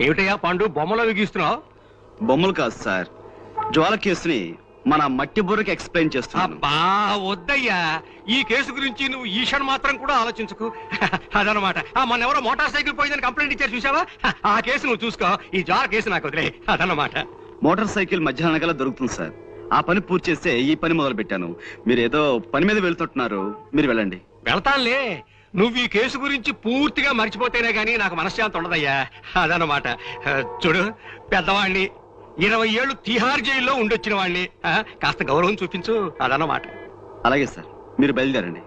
ఏమిటయ్యా పాండు? బొమ్మలో గీస్తున్నావు? బొమ్మలు కాదు సార్. జ్వాల కేసుని మన మట్టి బుర్రకి ఎక్స్ప్లెయిన్ చేస్తున్నాను. అబ్బా వద్దయ్యా. ఈ కేసు గురించి నువ్వు ఈషన్ మాత్రం కూడా ఆలోచించుకు. అదనమాట. ఆ, మొన్న ఎవరో మోటార్ సైకిల్ పోయిందని కంప్లైంట్ ఇచ్చారు చూసావా ఆ కేసు నువ్వు చూసుకో. ఈ జార్ కేసు నాకు వదిలే. అదనమాట. మోటార్ సైకిల్ మధ్యాహ్నం కల్లా దొరుకుతుంది సార్. ఆ పని పూర్తి చేస్తే ఈ పని మొదలు పెట్టాను మీరు ఏదో పని మీద వెళ్తుంటున్నారు మీరు వెళ్ళండి. వెళ్తానులే. నువ్వు ఈ కేసు గురించి పూర్తిగా మర్చిపోతేనే గానీ నాకు మనశ్శాంతి ఉండదయ్యా. అదనమాట చూడు పెద్దవాణ్ణి ఇరవై ఏళ్ళు తిహార్ జైల్లో ఉండొచ్చిన వాణ్ణి. ఆ, కాస్త గౌరవం చూపించు అదనమాట అలాగే సార్ మీరు బయలుదేరండి.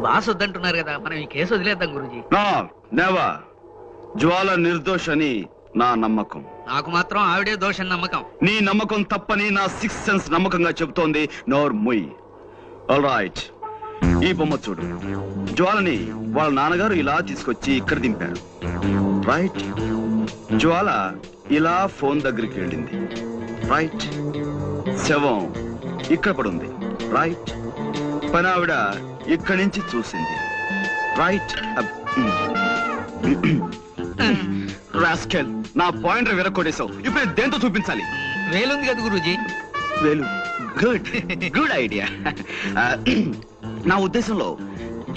బాస్ వద్దంటున్నారు కదా మనం ఈ కేసు వదిలేద్దాం గురుజీ. నా నెవర్ జ్వాల నిర్దోష్ అని నా నమ్మకం. నాకు మాత్రం ఆవిడే దోషం నమ్మకం. నీ నమ్మకం తప్పని నా సిక్స్ సెన్స్ నమ్మకంగా చెబుతోంది నోర్ ముయ్ రైట్ ఈ బొమ్మ చూడు. జ్వాలని వాళ్ళ నాన్నగారు ఇలా తీసుకొచ్చి ఇక్కడ దింపారు. రైట్ జ్వాల ఇలా ఫోన్ దగ్గరికి వెళ్ళింది. రైట్ శవం ఇక్కడ పడుంది. రైట్ పని ఆవిడ ఇక్కడి నుంచి చూసింది. రైట్ రాస్కెల్ నా పాయింట్ విరక్కొట్టేశావు ఇప్పుడు దేంతో చూపించాలి? వేలుంది కదా గురుజీ. వేలు. గుడ్ గుడ్ ఐడియా నా ఉద్దేశంలో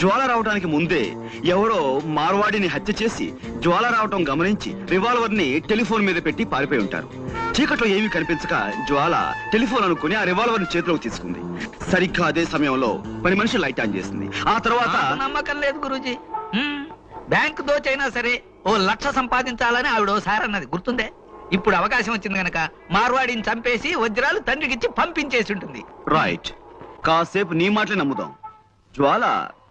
జ్వాల రావడానికి ముందే ఎవరో మార్వాడిని హత్య చేసి జ్వాల రావటం గమనించి రివాల్వర్ని టెలిఫోన్ మీద పెట్టి పారిపోయి ఉంటారు. చీకట్లో ఏమీ కనిపించక జ్వాల టెలిఫోన్ అనుకుని ఆ రివాల్వర్ని చేతిలోకి తీసుకుంది. సరిగ్గా అదే సమయంలో పని మనిషి లైట్ ఆన్ చేసింది. ఆ తర్వాత నమ్మకం లేదు గురుజీ. బ్యాంక్ దోచైనా సరే ఓ లక్ష సంపాదించాలని ఆవిడ ఓసారి అన్నది. గుర్తుందే? ఇప్పుడు అవకాశం వచ్చింది గనక మార్వాడిని చంపేసి వజ్రాలు తండ్రికిచ్చి పంపించేసి ఉంటుంది రైట్ కాసేపు నీ మాటలే నమ్ముదాం. జ్వాల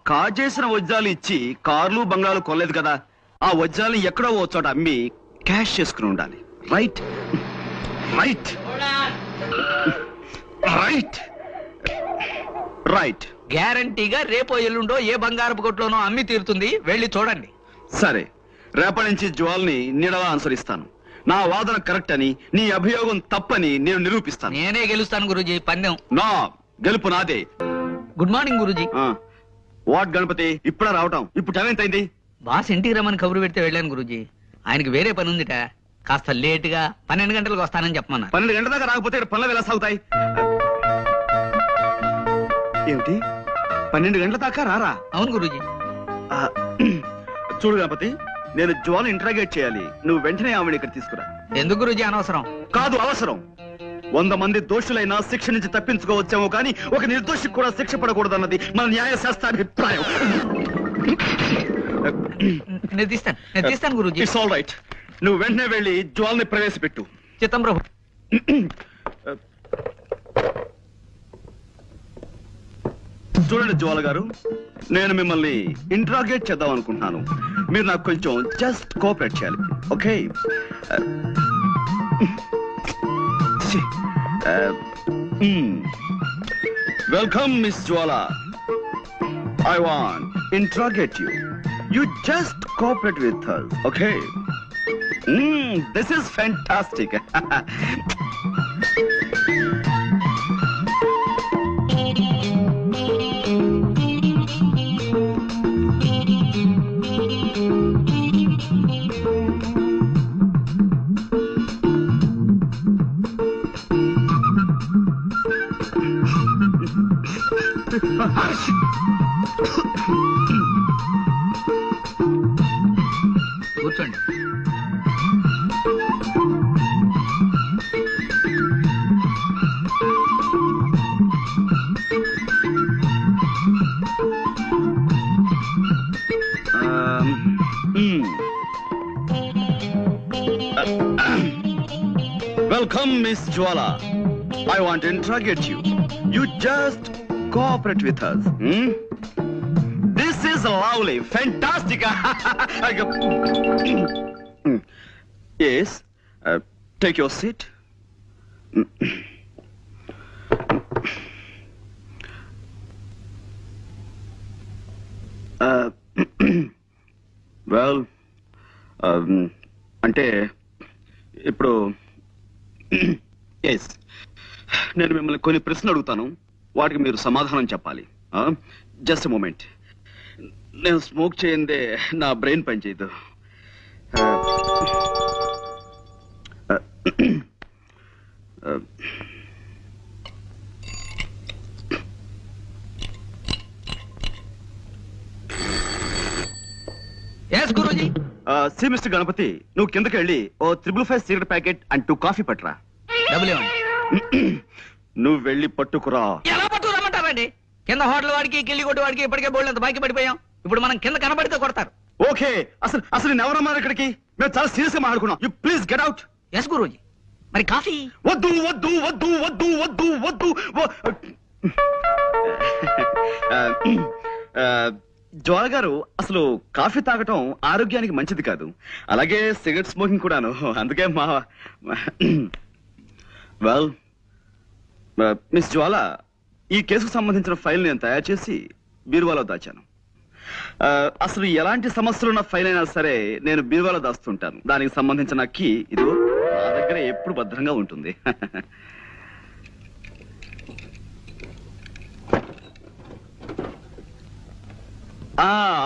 కాజేసిన వజ్రాలు ఇచ్చి కార్లు బంగ్లాలు కొనలేదు కదా. ఆ వజ్రాలు ఎక్కడో ఓ చోట అమ్మి క్యాష్ చేసుకుని ఉండాలి. రైట్ రైట్ రైట్ రైట్ గ్యారంటీగా రేపో ఎల్లుండో ఏ బంగారపు కొట్లోనో అమ్మి తీరుతుంది. వెళ్ళి చూడండి. సరే. రేపటి నుంచి జ్వాల్ని నీడలా అనుసరిస్తాను. నా వాదన కరెక్ట్ అని నీ అభియోగం తప్పని నేను నిరూపిస్తాను. నేనే గెలుస్తాను గురుజీ పందెం. నా గెలుపు నాదే. Good morning Guruji. What Ganapathi ఇప్పుడే రావటం. ఇప్పుడు టైం ఎంత అయింది బాస్ ఇంటికి రమ్మని కబురు పెడితే వెళ్ళాను గురుజీ. ఆయనకి వేరే పని ఉందిట. కాస్త లేటుగా పన్నెండు గంటలకు వస్తానని చెప్పమన్నా పన్నెండు గంటల దాకా రాకపోతే పనులు ఎలా సాగుతాయి? ఏమిటి? పన్నెండు గంటల దాకా రారా? అవును గురుజీ. చూడు గణపతి నేను జ్వాల ఇంటరాగేట్ చేయాలి. నువ్వు వెంటనే ఆమెను ఇక్కడ తీసుకురా. ఎందుకు గురుజీ అనవసరం? కాదు అవసరం. వంద మంది దోషులైనా శిక్ష నుంచి తప్పించుకోవచ్చేమో కానీ ఒక నిర్దోషికి కూడా శిక్ష పడకూడదన్నది మన న్యాయ శాస్త్రాభిప్రాయం నేను తీస్తాను. నేను తీస్తాను గురుజీ. ఇట్స్ ఆల్ రైట్ నువ్వు వెంటనే వెళ్ళి జ్వాల్ని ప్రవేశపెట్టు. చిత్తం ప్రభు. చూడండి జ్వాల గారు నేను మిమ్మల్ని ఇంట్రాగేట్ చేద్దాం అనుకుంటున్నాను మీరు నాకు కొంచెం జస్ట్ కోఆపరేట్ చేయాలి okay welcome miss Jwala I want interrogate you you just cooperate with okay this is fantastic కూర్చోండి Um, mm. Welcome, Miss Jwala. I want to interrogate you. You just Mm. mm. yes, uh, take your seat. Mm. Mm. Uh, well um, అంటే ఇప్పుడు yes నేను మిమ్మల్ని కొన్ని ప్రశ్నలు అడుగుతాను. వాటికి మీరు సమాధానం చెప్పాలి. జస్ట్ మూమెంట్ నేను స్మోక్ చేయందే నా బ్రెయిన్ పనిచేయదు yes Guruji see mister Ganapathi నువ్వు కిందకి వెళ్ళి ఓ triple five cigarette packet and two coffee పట్టరా. డబ్బులు నువ్వు వెళ్ళి పట్టుకురా. ఎలా పట్టు రమ్మంటారండి కింద హోటల్ వాడికి కిల్లి కొట్టు వాడికి ఇప్పటికే బోల్డ్ అంత బాకీ పడిపోయాం. ఇప్పుడు మనం కింద కనబడితే కొడతారు. ఓకే అసలు అసలు నేను ఎవరన్నారు ఇక్కడికి? మేము చాలా సీరియస్గా మాట్లాడుకున్నాం. You please get out yes Guruji. మరి కాఫీ? వద్దు వద్దు వద్దు వద్దు వద్దు వద్దు వ- ఆ, ఆ, జ్వాల గారు అసలు కాఫీ తాగటం ఆరోగ్యానికి మంచిది కాదు. అలాగే సిగరెట్ స్మోకింగ్ కూడాను. అందుకే మా వెల్ మిస్ జ్వాల ఈ కేసుకు సంబంధించిన ఫైల్ నేను తయారు చేసి బీరువాలో దాచాను. అసలు ఎలాంటి సమస్యలు ఉన్న ఫైల్ అయినా సరే నేను బీరువాలో దాస్తుంటాను. దానికి సంబంధించిన కీ ఇది నా దగ్గర ఎప్పుడు భద్రంగా ఉంటుంది.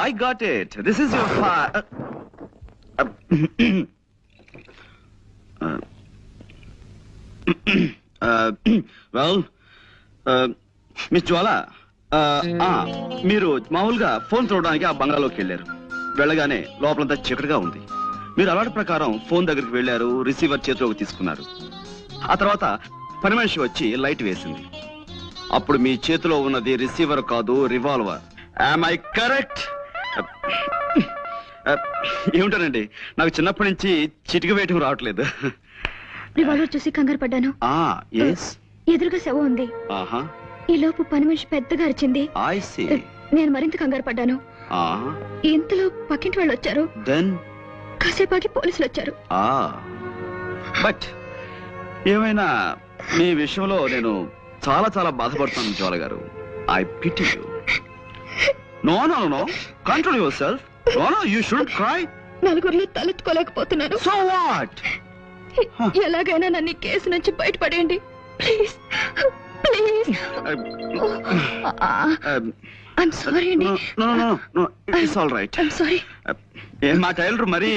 I got it this is your well miss Jwala మీరు మామూలుగా ఫోన్ చూడడానికి ఆ బంగాళలోకి వెళ్ళారు. వెళ్ళగానే లోపలంతా చీకటిగా ఉంది. మీరు అలవాటు ప్రకారం ఫోన్ దగ్గరికి వెళ్ళారు రిసీవర్ చేతిలోకి తీసుకున్నారు. ఆ తర్వాత పని మనిషి వచ్చి లైట్ వేసింది. అప్పుడు మీ చేతిలో ఉన్నది రిసీవర్ కాదు రివాల్వర్. ఐ కరెక్ట్ ఏమిటానండి నాకు చిన్నప్పటి నుంచి చిటిక వేయటం రావట్లేదు. రివాల్వర్ చూసి కంగారు పడ్డాను. ఆ ఎస్ ఎదురుగా శవం ఉంది. ఆహా. ఈ లోపు పని మనిషి పెద్దగా అరిచింది నేను మరింత కంగారు పడ్డాను. ఇంతలో పక్కింటి వాళ్ళు వచ్చారు. దెన్ కాసేపాకి పోలీసులు వచ్చారు. ఆ. బట్ ఏమైనా మీ విషయంలో నేను చాలా చాలా బాధపడుతున్నాను Jwala garu. I pity you no no no control yourself no no you should cry నలుగురిలో తలెత్తుకోలేకపోతున్నాను. సో వాట్ ఎలాగైనా నన్ను కేసు నుంచి బయటపడేయండి. ప్లీజ్ ప్లీజ్ ఐమ్ సారీ అండి no no no it's all right I'm sorry మా టైలర్ మరి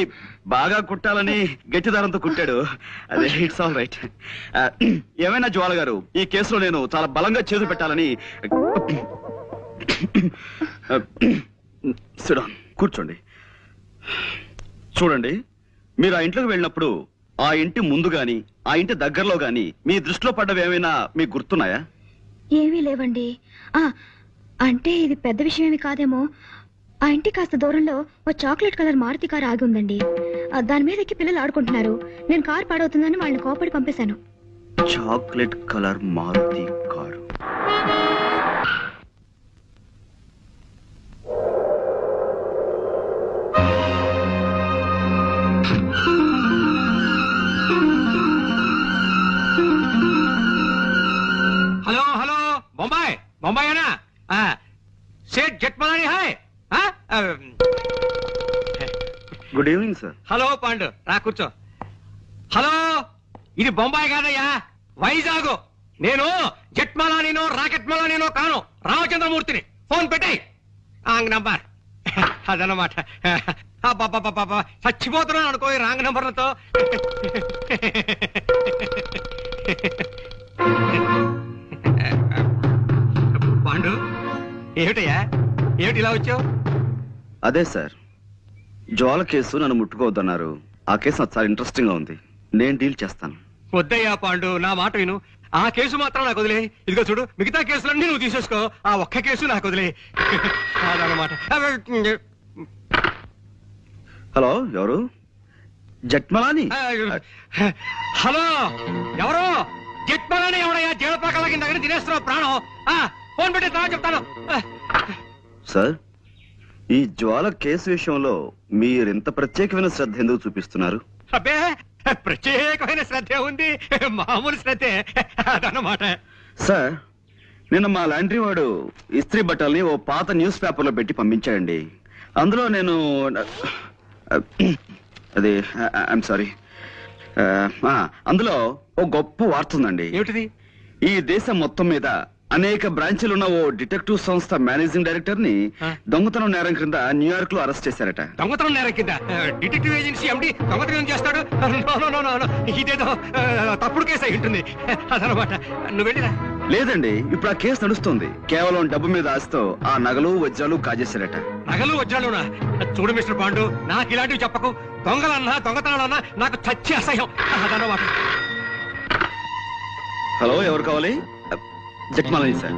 బాగా కుట్టాలని గట్టి దారంతో కుట్టాడు అదే ఇట్స్ ఆల్ రైట్ ఏమైనా జ్వాల గారు ఈ కేసులో నేను చాలా బలంగా చేతులు పెట్టాలని సిడాన్ కూర్చోండి చూడండి మీరు ఆ ఇంట్లోకి వెళ్ళినప్పుడు ఆ ఇంటి ముందు గాని ఆ ఇంటి దగ్గరలో గాని మీ దృష్టిలో పడ్డవి ఏమైనా మీకు గుర్తున్నాయా? ఏమీ లేవండి. ఆ అంటే ఇది పెద్ద విషయం ఏమి కాదేమో. ఆ ఇంటి కాస్త దూరంలో ఓ చాక్లెట్ కలర్ మారుతి కారు ఆగి ఉందండి. ఆ, దాని మీద ఎక్కి పిల్లలు ఆడుకుంటున్నారు. నేను కారు పాడవుతుందని వాళ్ళని కోపడి పంపేశాను. Chocolate colour Maruti car. Seth Jethmalani hi ఆ? ఆ, good evening sir hello Pandu రా కూర్చో హలో ఇది బొంబాయి కాదయ్యా వైజాగ్ నేను జట్మలానినో రాకెట్ మలానినో కాను రామచంద్రమూర్తిని ఫోన్ పెట్టాయి రాంగ్ నంబర్ అబ్బబ్బబ్బబ్బబ్బ. చచ్చిపోతున్నాను అనుకో ఈ రాంగ్ నంబర్లతో పాండు? ఏమిటయ్యా? ఏమిటి ఇలా వచ్చావు? అదే సార్. జ్వాల కేసు నన్ను ముట్టుకోవద్దన్నారు. ఆ కేసు నాకు చాలా ఇంట్రెస్టింగ్గా ఉంది. నేను డీల్ చేస్తాను. వద్దయ్యా పాండు నా మాట విను. ఆ కేసు మాత్రం నాకు వదిలే. ఇదిగో చూడు మిగతా కేసులన్నీ నువ్వు తీసేసుకో. ఆ ఒక్క కేసు నాకు వదిలే. అదనమాట హలో ఎవరు? జట్మలాని? హలో ఎవరు? జట్మలని ఎవడయ్యా? జీవపాకల కింద దగ్గర తినేస్తున్నావు ప్రాణం. ఫోన్ పెట్టి తర్వాత చెప్తాను. సార్ ఈ జ్వాల కేసు విషయంలో మీరెంత ప్రత్యేకమైన శ్రద్ధ ఎందుకు చూపిస్తున్నారు? అబ్బే ప్రత్యేకమైన శ్రద్ధ ఉంది. మామూలు శ్రద్ధే. అదనమాట సార్ నిన్న మా లాండ్రీ వాడు ఇస్త్రీ బట్టల్ని ఓ పాత న్యూస్ పేపర్లో పెట్టి పంపించాడండి. అందులో నేను అది ఐఎమ్ సారీ అందులో ఓ గొప్ప వార్త ఉందండి ఏమిటిది ఈ దేశం మొత్తం మీద అనేక బ్రాంచీలు ఉన్న ఓ డిటెక్టివ్ సంస్థ మేనేజింగ్ డైరెక్టర్ని. దొంగతనం నేరం క్రింద న్యూయార్క్లో అరెస్ట్ చేశారట. దొంగతనం నేరం కింద డిటెక్టివ్ ఏజెన్సీ ఎండి దొంగతనం చేస్తాడు. ఇదేదో తప్పుడు కేసు అయి ఉంటుంది. అదనమాట. నువ్వు వెళ్ళిరా. లేదండి ఇప్పుడు ఆ కేసు నడుస్తుంది. కేవలం డబ్బు మీద ఆశతో ఆ నగలు వజ్రాలు కాజేశారట. నగలు వజ్రాలునా? చూడు మిస్టర్ పాండు నాకు ఇలాంటివి చెప్పకు. దొంగలన్నా దొంగతనాలన్నా నాకు చచ్చి అసహ్యం. అదనమాట. హలో ఎవరు కావాలి? జట్మాలని సార్.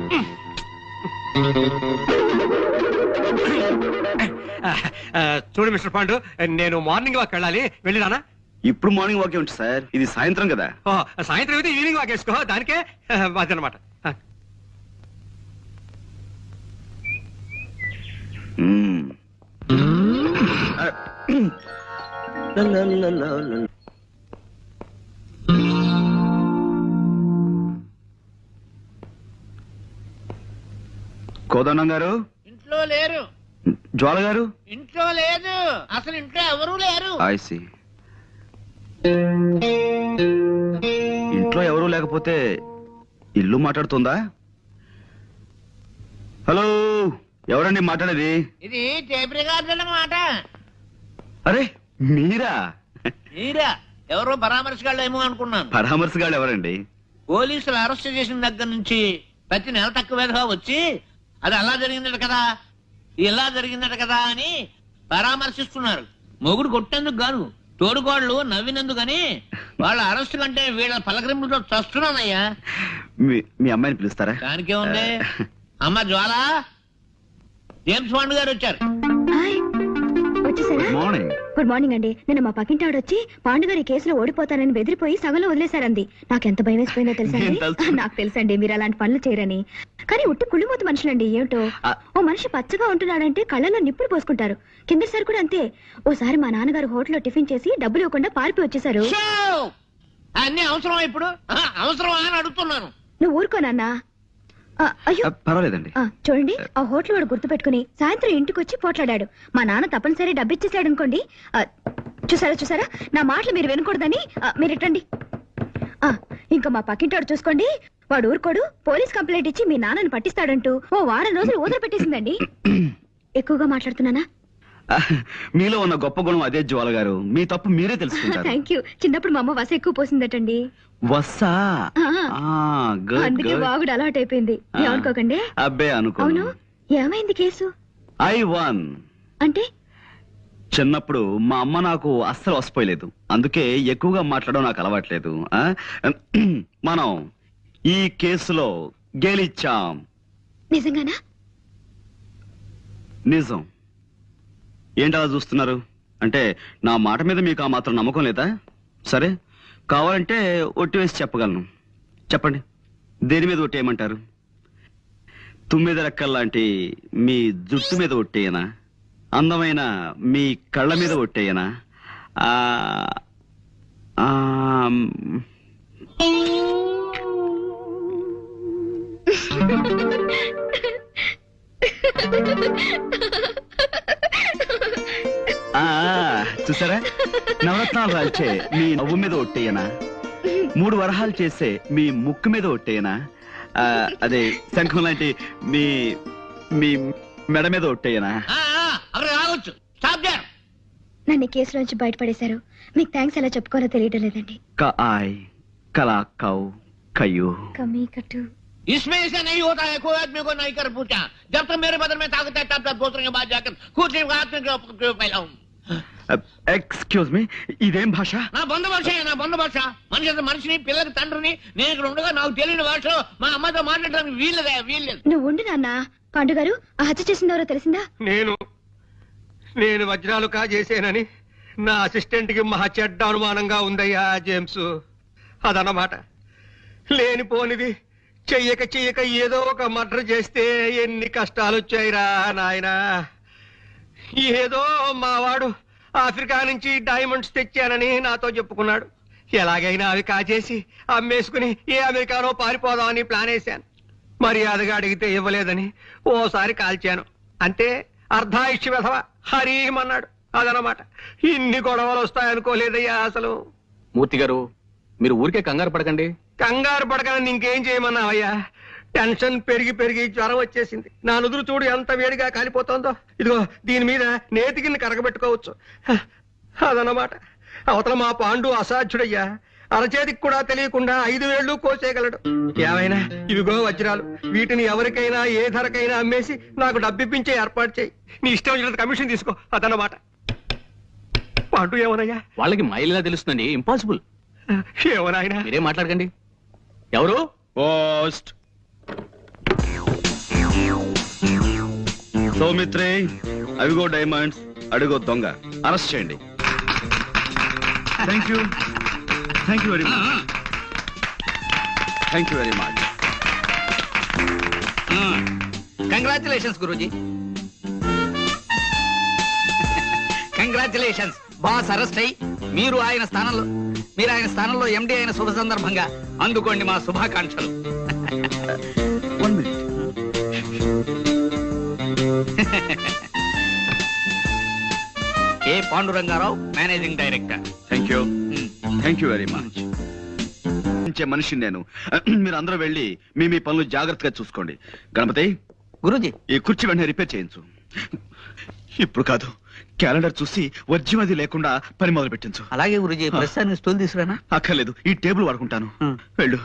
చూడు మిస్టర్ పాండు నేను మార్నింగ్ వాక్ వెళ్ళాలి. వెళ్ళిరానా ఇప్పుడు మార్నింగ్ వాకే ఉంటుంది సార్. ఇది సాయంత్రం కదా. ఓ, సాయంత్రం అయితే ఈవినింగ్ వాక్ వేసుకో. దానికే అదనమాట మ్మ్. కోదండం గారు? ఇంట్లో లేరు. జ్వాల గారు? ఇంట్లో లేదు. అసలు ఇంట్లో ఎవరూ లేరు. ఐసి ఇంట్లో ఎవరూ లేకపోతే ఇల్లు మాట్లాడుతుందా? హలో ఎవరండి మాట్లాడేది? ఇది టేప్ రికార్డు అన్నమాట అరే మీరా? మీరా? ఎవరో పరామర్శగాళ్ళు ఏమో అనుకున్నాను. పరామర్శగాళ్ళు ఎవరండి? పోలీసులు అరెస్ట్ చేసిన దగ్గర నుంచి ప్రతి నెల తక్కువగా వచ్చి అది అలా జరిగిందట కదా. ఇలా జరిగిందట కదా అని పరామర్శిస్తున్నారు. మొగుడు కొట్టేందుకు కాదు తోడుకోళ్ళు నవ్వినందుకని వాళ్ళ అరెస్ట్ కంటే వీళ్ళ పలకరింపులతో చస్తున్నానయ్యా. మీ మీ అమ్మాయిని పిలుస్తారా? దానికే ఉంది అమ్మ జ్వాల? జేమ్స్ బాండ్ గారు వచ్చారు. హాయ్. వచ్చేసారా? మార్నింగ్ గుడ్ మార్నింగ్ అండి. నిన్న మా పక్కింటి ఆవిడ వచ్చి పాండుగారి కేసులో ఓడిపోతానని బెదిరిపోయి సగంలో వదిలేశారంది నాకు ఎంత భయం వేసిపోయిందో తెలుసా ఏం తెలుసు? నాకు తెలుసండి మీరు అలాంటి పనులు చేయరని. కానీ ఉట్టి కుళ్ళిమూత మనుషులండి ఏమిటో? ఆ. ఓ మనిషి పచ్చగా ఉంటున్నాడంటే కళ్ళలో నిప్పులు పోసుకుంటారు. కిందసారి కూడా అంతే. ఓసారి మా నాన్నగారు హోటల్లో టిఫిన్ చేసి డబ్బులు ఇవ్వకుండా పారిపోయి వచ్చేసారు! అన్ని అవసరమా ఇప్పుడు? ఆ, అవసరమా అని అడుగుతున్నాను. నువ్వు ఊరుకోనన్నా అయ్యో. పర్వాలేదండి. ఆ, చూడండి ఆ హోటల్ వాడు గుర్తుపెట్టుకుని సాయంత్రం ఇంటికి వచ్చి పోట్లాడాడు. మా నాన్న తప్పనిసరి డబ్బిచ్చేసాడు అనుకోండి. చూసారా చూసారా? నా మాటలు మీరు వినకూడదని మీరు ఇట్టండి. ఇంకా మా పక్కింటాడు చూసుకోండి. వాడు ఊరుకోడు. పోలీస్ కంప్లైంట్ ఇచ్చి మీ నాన్నని పట్టిస్తాడంటూ ఓ వారం రోజులు ఊదర పెట్టేసిందండి ఎక్కువగా మాట్లాడుతున్నానా? మీలో ఉన్న గొప్ప గుణం అదే జ్వాల గారు మీ తప్పు మీరే తెలుసుకుంటారు. థ్యాంక్ యూ చిన్నప్పుడు మా అమ్మ వస ఎక్కువ పోసిందటండి. వస్సా? అందుకే అలవాటు అయిపోయింది. ఏమనుకోకండి? అబ్బే అనుకో అవును. ఏమైంది కేసు? I one. అంటే? చిన్నప్పుడు మా అమ్మ నాకు అస్సలు వసిపోయలేదు. అందుకే ఎక్కువగా మాట్లాడడం నాకు అలవాట్లేదు. ఆ? మనం ఈ కేసులో గెలిచాం. నిజంగానా? నిజం. ఏంటి అలా చూస్తున్నారు? అంటే నా మాట మీద మీకు ఆ మాత్రం నమ్మకం లేదా? సరే కావాలంటే ఒట్టి వేసి చెప్పగలను. చెప్పండి. దేని మీద ఒట్టేయమంటారు తుమ్మిద రెక్కల్లాంటి మీ జుట్టు మీద ఒట్టేయనా అందమైన మీ కళ్ళ మీద ఒట్టేయనా నవరత్నాలు రాల్చే మీ నవ్వు మీద ఒట్టేయనా మూడు వరహాలు చేసే మీ ముక్కు మీద ఒట్టేయనా ఆ, అదే శంఖం లాంటి మీ మీ మెడ మీద ఒట్టేయనా ఆ, ఆ, అక్కడ రావచ్చు స్టాప్ దేర్ నన్ను ఈ కేసులోంచి బయటపడేశారు మీకు థ్యాంక్స్ ఎలా చెప్పుకోవాలో తెలియడం లేదండి క ఆయ్ కలా కౌ కయ్యూ కమీ కట్టు इसमें ऐसा नहीं होता है कोई आदमी को नहीं कर पूछा जब तक मेरे बदल में ताकत है तब तक दूसरे के बाद जाकर खुद ही हाथ में क्यों- क्यों फैलाऊं ఎక్స్క్యూజ్ మీ ఇదేం భాష? నా బంధు భాష నా బంధు భాష. మనిషి అసలు మనిషిని పిల్లలకి తండ్రిని నేను ఇక్కడ ఉండగా నాకు తెలియని భాషలో మా అమ్మతో మాట్లాడడానికి వీల్లేదా? వీల్లేదు. నువ్వు ఉండు నాన్న. పాండు గారు ఆ హత్య చేసిందెవరో తెలిసిందా? నేను నేను వజ్రాలు కాజేసేనని నా అసిస్టెంట్కి మహా చెడ్డ అనుమానంగా ఉందయ్యా జేమ్స్. అదన్నమాట. లేనిపోనిది చెయ్యక చెయ్యక ఏదో ఒక మర్డర్ చేస్తే ఎన్ని కష్టాలు వచ్చాయిరా నాయనా. ఏదో మావాడు ఆఫ్రికా నుంచి డైమండ్స్ తెచ్చానని నాతో చెప్పుకున్నాడు. ఎలాగైనా అవి కాచేసి అమ్మేసుకుని ఏ అమెరికానో పారిపోదామని ప్లాన్ వేశాను. మర్యాదగా అడిగితే ఇవ్వలేదని ఓసారి కాల్చాను. అంతే అర్ధాయుష్య వెధవ హరీమన్నాడు అదనమాట. ఇన్ని గొడవలు వస్తాయనుకోలేదయ్యా అసలు. మూర్తి గారు మీరు ఊరికే కంగారు పడకండి. కంగారు పడకని ఇంకేం చేయమన్నావయ్యా? టెన్షన్ పెరిగి పెరిగి జ్వరం వచ్చేసింది. నా నుదురు చూడు ఎంత వేడిగా కాలిపోతుందో. ఇదిగో దీని మీద నేతికిని కరగబెట్టుకోవచ్చు. హ, అదన్నమాట. అవతల మా పాండు అసాధ్యుడయ్యా. అరచేతికి కూడా తెలియకుండా ఐదు వేళ్ళు కోసేయగలడు. ఏమైనా? ఇవిగో వజ్రాలు. వీటిని ఎవరికైనా ఏ ధరకైనా అమ్మేసి నాకు డబ్బిప్పించే ఏర్పాటు చేయి. నీ ఇష్టం వచ్చినంత కమిషన్ తీసుకో. అదన్నమాట. పాండు ఏమనయ్యా? వాళ్ళకి మైల్ ఎలా తెలుస్తుందండి? ఇంపాసిబుల్ ఏమనాయనా మీరేం మాట్లాడకండి. ఎవరు? పోస్ట్ సౌమిత్రే అవిగో డైమండ్స్ అడిగో దొంగ. అరెస్ట్ చేయండి. Thank you thank you very much thank you very much congratulations Guruji congratulations boss arrest అయ్యి మీరు ఆయన స్థానంలో మీరు ఆయన స్థానంలో ఎండి అయిన శుభ సందర్భంగా అందుకోండి మా శుభాకాంక్షలు. One minute A Pandurangarao managing director thank you thank you very much మనిషిని నేను. మీరు అందరూ వెళ్ళి మీ మీ పనులు జాగ్రత్తగా చూసుకోండి. గణపతి? గురూజీ. ఈ కుర్చీ వెంటనే రిపేర్ చేయించు. ఇప్పుడు కాదు. క్యాలెండర్ చూసి వర్జ్యం అది లేకుండా పని మొదలు పెట్టించు అలాగే గురూజీ ప్రస్తుతానికి స్టూల్ తీసుకురానా? అక్కర్లేదు. ఈ టేబుల్ వాడుకుంటాను. వెళ్ళు.